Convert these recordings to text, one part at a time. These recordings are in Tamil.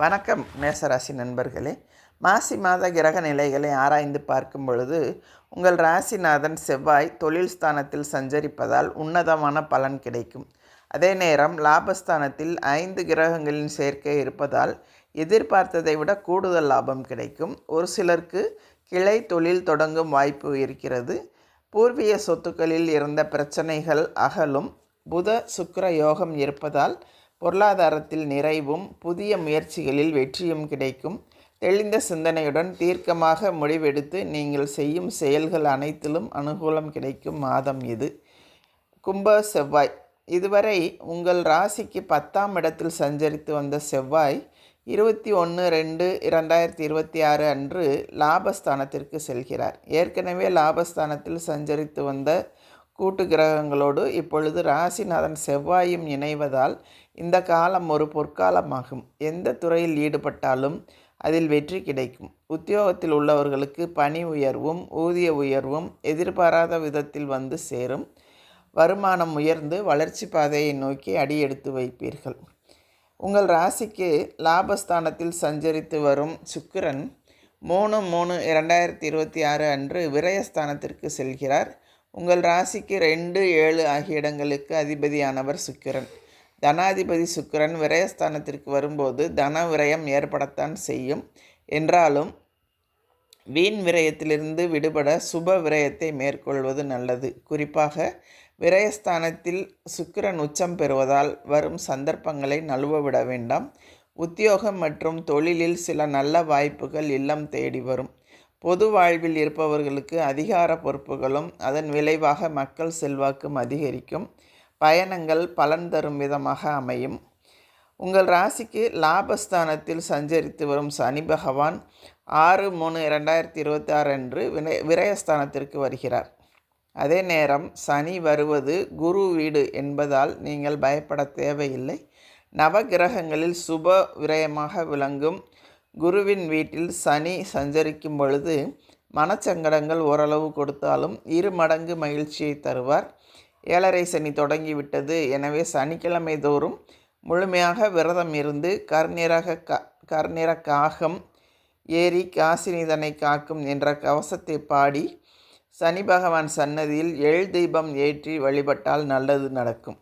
வணக்கம் மேசராசி நண்பர்களே. மாசி மாத கிரக நிலைகளை ஆராய்ந்து பார்க்கும் பொழுது உங்கள் ராசிநாதன் செவ்வாய் தொழில் ஸ்தானத்தில் சஞ்சரிப்பதால் உன்னதமான பலன் கிடைக்கும். அதே நேரம் லாபஸ்தானத்தில் ஐந்து கிரகங்களின் சேர்க்கை இருப்பதால் எதிர்பார்த்ததை விட கூடுதல் லாபம் கிடைக்கும். ஒரு சிலருக்கு கிளை தொழில் தொடங்கும் வாய்ப்பு இருக்கிறது. பூர்வீக சொத்துக்களில் இருந்த பிரச்சனைகள் அகலும். புத சுக்கர யோகம் இருப்பதால் பொருளாதாரத்தில் நிறைவும் புதிய முயற்சிகளில் வெற்றியும் கிடைக்கும். தெளிந்த சிந்தனையுடன் தீர்க்கமாக முடிவெடுத்து நீங்கள் செய்யும் செயல்கள் அனைத்திலும் அனுகூலம் கிடைக்கும் மாதம் இது. கும்ப செவ்வாய். இதுவரை உங்கள் ராசிக்கு பத்தாம் இடத்தில் சஞ்சரித்து வந்த செவ்வாய் இருபத்தி ஒன்று ரெண்டு இரண்டாயிரத்தி இருபத்தி ஆறு அன்று லாபஸ்தானத்திற்கு செல்கிறார். ஏற்கனவே லாபஸ்தானத்தில் சஞ்சரித்து வந்த கூட்டு கிரகங்களோடு இப்பொழுது ராசிநாதன் செவ்வாயும் இணைவதால் இந்த காலம் ஒரு பொற்காலமாகும். எந்த துறையில் ஈடுபட்டாலும் அதில் வெற்றி கிடைக்கும். உத்தியோகத்தில் உள்ளவர்களுக்கு பணி உயர்வும் ஊதிய உயர்வும் எதிர்பாராத விதத்தில் வந்து சேரும். வருமானம் உயர்ந்து வளர்ச்சி பாதையை நோக்கி அடியெடுத்து வைப்பீர்கள். உங்கள் ராசிக்கு லாபஸ்தானத்தில் சஞ்சரித்து வரும் சுக்கிரன் மூணு மூணு இரண்டாயிரத்தி இருபத்தி ஆறு அன்று விரயஸ்தானத்திற்கு செல்கிறார். உங்கள் ராசிக்கு ரெண்டு ஏழு ஆகிய இடங்களுக்கு அதிபதியானவர் சுக்கிரன். தனாதிபதி சுக்கிரன் விரயஸ்தானத்திற்கு வரும்போது தன விரயம் ஏற்படத்தான் செய்யும். என்றாலும் வீண் விரயத்திலிருந்து விடுபட சுப விரயத்தை மேற்கொள்வது நல்லது. குறிப்பாக விரயஸ்தானத்தில் சுக்கிரன் உச்சம் பெறுவதால் வரும் சந்தர்ப்பங்களை நழுவ விட வேண்டாம். உத்தியோகம் மற்றும் தொழிலில் சில நல்ல வாய்ப்புகள் இல்லம் தேடி வரும். பொது வாழ்வில் இருப்பவர்களுக்கு அதிகார பொறுப்புகளும் அதன் விளைவாக மக்கள் செல்வாக்கும் அதிகரிக்கும். பயணங்கள் பலன் தரும் விதமாக அமையும். உங்கள் ராசிக்கு லாபஸ்தானத்தில் சஞ்சரித்து வரும் சனி பகவான் ஆறு மூணு ரெண்டாயிரத்தி இருபத்தி ஆறு அன்று வினய விரயஸ்தானத்திற்கு வருகிறார். அதே நேரம் சனி வருவது குரு வீடு என்பதால் நீங்கள் பயப்பட தேவையில்லை. நவகிரகங்களில் சுப விரயமாக விளங்கும். குருவின் வீட்டில் சனி சஞ்சரிக்கும் பொழுது மனச்சங்கடங்கள் ஓரளவு கொடுத்தாலும் இரு மடங்கு மகிழ்ச்சியை தருவார். ஏழரை சனி தொடங்கிவிட்டது. எனவே சனிக்கிழமை தோறும் முழுமையாக விரதம் இருந்து கர்ணிரக க கர்நிற காகம் ஏறி காசினிதனை காக்கும் என்ற கவசத்தை பாடி சனி பகவான் சன்னதியில் எள் தீபம் ஏற்றி வழிபட்டால் நல்லது நடக்கும்.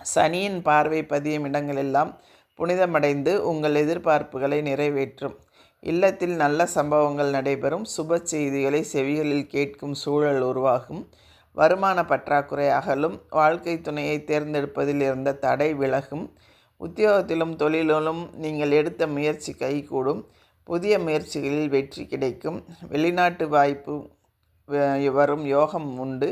சனியின் பார்வை பதியும் இடங்களெல்லாம் புனிதமடைந்து உங்கள் எதிர்பார்ப்புகளை நிறைவேற்றும். இல்லத்தில் நல்ல சம்பவங்கள் நடைபெறும். சுப செய்திகளை செவிகளில் கேட்கும் சூழல் உருவாகும். வருமான பற்றாக்குறை அகலும். வாழ்க்கை துணையை தேர்ந்தெடுப்பதில் இருந்த தடை விலகும். உத்தியோகத்திலும் தொழிலிலும் நீங்கள் எடுத்த முயற்சி கைகூடும். புதிய முயற்சிகளில் வெற்றி கிடைக்கும். வெளிநாட்டு வாய்ப்பு வரும் யோகம் உண்டு.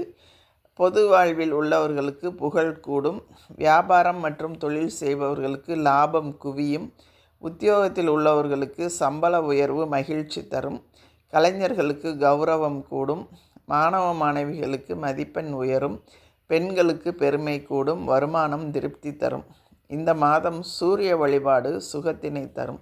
பொது வாழ்வில் உள்ளவர்களுக்கு புகழ் கூடும். வியாபாரம் மற்றும் தொழில் செய்பவர்களுக்கு லாபம் குவியும். உத்தியோகத்தில் உள்ளவர்களுக்கு சம்பள உயர்வு மகிழ்ச்சி தரும். கலைஞர்களுக்கு கௌரவம் கூடும். மாணவ மாணவிகளுக்கு மதிப்பெண் உயரும். பெண்களுக்கு பெருமை கூடும். வருமானம் திருப்தி தரும். இந்த மாதம் சூரிய வழிபாடு சுகத்தினை தரும்.